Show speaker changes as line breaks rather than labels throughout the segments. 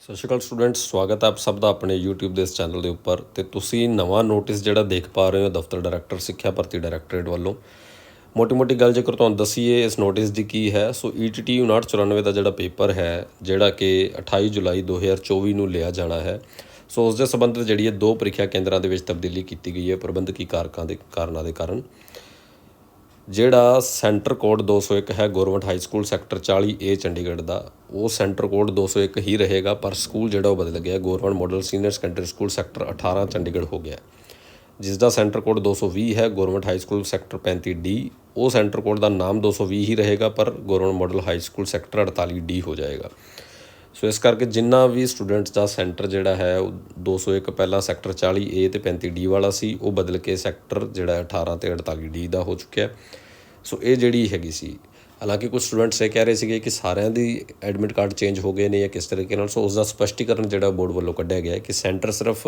ਸਤਿ ਸ਼੍ਰੀ ਅਕਾਲ ਸਟੂਡੈਂਟਸ, ਸਵਾਗਤ ਹੈ ਆਪ ਸਭ ਦਾ ਆਪਣੇ YouTube ਦੇ ਇਸ ਚੈਨਲ ਦੇ ਉੱਪਰ ਤੇ ਤੁਸੀਂ ਨਵਾਂ ਨੋਟਿਸ ਜਿਹੜਾ ਦੇਖ ਪਾ ਰਹੇ ਹੋ ਦਫ਼ਤਰ ਡਾਇਰੈਕਟਰ ਸਿੱਖਿਆ ਭਰਤੀ ਡਾਇਰੈਕਟੋਰੇਟ ਵੱਲੋਂ। ਮੋਟੀ-ਮੋਟੀ ਗੱਲ ਜੇਕਰ ਤੁਹਾਨੂੰ ਦਸੀਏ, ਇਸ ਨੋਟਿਸ ਦੀ ਕੀ ਹੈ? ਸੋ E ETT 5994 ਦਾ ਜਿਹੜਾ ਪੇਪਰ ਹੈ, ਜਿਹੜਾ ਕਿ 28 ਜੁਲਾਈ 2024 ਨੂੰ ਲਿਆ ਜਾਣਾ ਹੈ। ਸੋ ਉਸ ਦੇ ਸੰਬੰਧਿਤ ਜਿਹੜੀ ਇਹ ਦੋ ਪ੍ਰੀਖਿਆ ਕੇਂਦਰਾਂ ਦੇ ਵਿੱਚ ਤਬਦੀਲੀ ਕੀਤੀ ਗਈ ਹੈ, ਪ੍ਰਬੰਧਕੀ ਕਾਰਕਾਂ ਦੇ ਕਾਰਨਾਂ ਦੇ ਕਾਰਨ। ਜਿਹੜਾ ਸੈਂਟਰ ਕੋਡ 201 ਹੈ government high school sector 40A Chandigarh ਦਾ, ਉਹ ਸੈਂਟਰ ਕੋਡ 201 ਹੀ ਰਹੇਗਾ, ਪਰ ਸਕੂਲ ਜਿਹੜਾ ਉਹ ਬਦਲ ਗਿਆ government model senior secondary school sector 18 Chandigarh ਹੋ ਗਿਆ ਜਿਸ ਦਾ ਸੈਂਟਰ ਕੋਡ 220 ਹੈ government high school sector 35D ਉਹ ਸੈਂਟਰ ਕੋਡ ਦਾ ਨਾਮ 220 ਹੀ ਰਹੇਗਾ, ਪਰ government model high school sector 48D ਹੋ ਜਾਏਗਾ। ਸੋ ਇਸ ਕਰਕੇ ਜਿੰਨਾ ਵੀ ਸਟੂਡੈਂਟਸ ਦਾ ਸੈਂਟਰ ਜਿਹੜਾ ਹੈ, ਉਹ 201 ਪਹਿਲਾਂ ਸੈਕਟਰ 40A ਤੇ 35D ਵਾਲਾ ਸੀ, ਉਹ ਬਦਲ ਕੇ ਸੈਕਟਰ ਜਿਹੜਾ ਹੈ 18 ਤੇ 48D ਦਾ ਹੋ ਚੁੱਕਿਆ। ਸੋ ਇਹ ਜਿਹੜੀ ਹੈਗੀ ਸੀ, ਹਾਲਾਂਕਿ ਕੁਝ ਸਟੂਡੈਂਟਸ ਇਹ ਕਹਿ ਰਹੇ ਸੀਗੇ ਕਿ ਸਾਰਿਆਂ ਦੀ ਐਡਮਿਟ ਕਾਰਡ ਚੇਂਜ ਹੋ ਗਏ ਨੇ ਜਾਂ ਕਿਸ ਤਰੀਕੇ ਨਾਲ, ਸੋ ਉਸ ਦਾ ਸਪਸ਼ਟੀਕਰਨ ਜਿਹੜਾ ਬੋਰਡ ਵੱਲੋਂ ਕੱਢਿਆ ਗਿਆ ਹੈ ਕਿ ਸੈਂਟਰ ਸਿਰਫ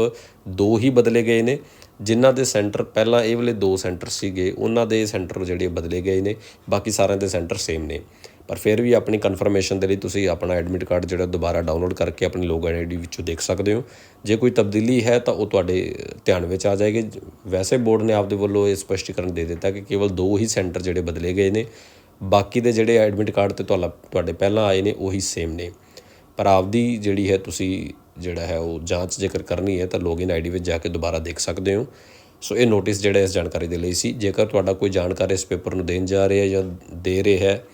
ਦੋ ਹੀ ਬਦਲੇ ਗਏ ਨੇ। ਜਿਨ੍ਹਾਂ ਦੇ ਸੈਂਟਰ ਪਹਿਲਾਂ ਇਹ ਵਾਲੇ ਦੋ ਸੈਂਟਰ ਸੀਗੇ, ਉਹਨਾਂ ਦੇ ਸੈਂਟਰ ਜਿਹੜੇ ਬਦਲੇ ਗਏ ਨੇ, ਬਾਕੀ ਸਾਰਿਆਂ ਦੇ ਸੈਂਟਰ ਸੇਮ ਨੇ। ਪਰ ਫਿਰ ਵੀ ਆਪਣੀ ਕਨਫਰਮੇਸ਼ਨ ਦੇ ਲਈ ਤੁਸੀਂ ਆਪਣਾ ਐਡਮਿਟ ਕਾਰਡ ਜਿਹੜਾ ਦੁਬਾਰਾ ਡਾਊਨਲੋਡ ਕਰਕੇ ਆਪਣੀ ਲੋਗਇਨ ਆਈਡੀ ਵਿੱਚੋਂ ਦੇਖ ਸਕਦੇ ਹੋ। ਜੇ ਕੋਈ ਤਬਦੀਲੀ ਹੈ ਤਾਂ ਉਹ ਤੁਹਾਡੇ ਧਿਆਨ ਵਿੱਚ ਆ ਜਾਏਗੀ। ਵੈਸੇ ਬੋਰਡ ਨੇ ਆਪਦੇ ਵੱਲੋਂ ਇਹ ਸਪਸ਼ਟੀਕਰਨ ਦੇ ਦਿੱਤਾ ਕਿ ਕੇਵਲ ਦੋ ਹੀ ਸੈਂਟਰ ਜਿਹੜੇ ਬਦਲੇ ਗਏ ਨੇ। ਬਾਕੀ ਦੇ ਜਿਹੜੇ ਐਡਮਿਟ ਕਾਰਡ ਤੇ ਤੁਹਾਡਾ, ਤੁਹਾਡੇ ਪਹਿਲਾਂ ਆਏ ਨੇ ਉਹੀ ਸੇਮ ਨੇ। ਪਰ ਆਪਦੀ ਜਿਹੜੀ ਹੈ ਤੁਸੀਂ ਜਿਹੜਾ ਹੈ ਉਹ ਜਾਂਚ ਜੇਕਰ ਕਰਨੀ ਹੈ ਤਾਂ ਲੋਗਿਨ ਆਈਡੀ ਵਿੱਚ ਜਾ ਕੇ ਦੁਬਾਰਾ ਦੇਖ ਸਕਦੇ ਹੋ। ਸੋ ਇਹ ਨੋਟਿਸ ਜਿਹੜਾ ਇਸ ਜਾਣਕਾਰੀ ਦੇ ਲਈ ਸੀ। ਜੇਕਰ ਤੁਹਾਡਾ ਕੋਈ ਜਾਣਕਾਰ ਇਸ ਪੇਪਰ ਨੂੰ ਦੇਣ ਜਾ ਰਿਹਾ ਜਾਂ ਦੇ ਰਿਹਾ ਹੈ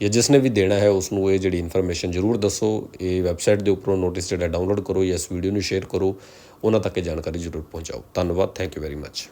ਜਾਂ ਜਿਸ ਨੇ ਵੀ ਦੇਣਾ ਹੈ ਉਸ ਨੂੰ ਇਹ ਜਿਹੜੀ ਇਨਫੋਰਮੇਸ਼ਨ ਜ਼ਰੂਰ ਦੱਸੋ, ਇਹ ਵੈਬਸਾਈਟ ਦੇ ਉੱਪਰੋਂ ਨੋਟਿਸ ਜਿਹੜਾ ਡਾਊਨਲੋਡ ਕਰੋ ਜਾਂ ਇਸ ਵੀਡੀਓ ਨੂੰ ਸ਼ੇਅਰ ਕਰੋ, ਉਹਨਾਂ ਤੱਕ ਇਹ ਜਾਣਕਾਰੀ ਜ਼ਰੂਰ ਪਹੁੰਚਾਓ। ਧੰਨਵਾਦ ਥੈਂਕ ਯੂ ਵੈਰੀ ਮੱਚ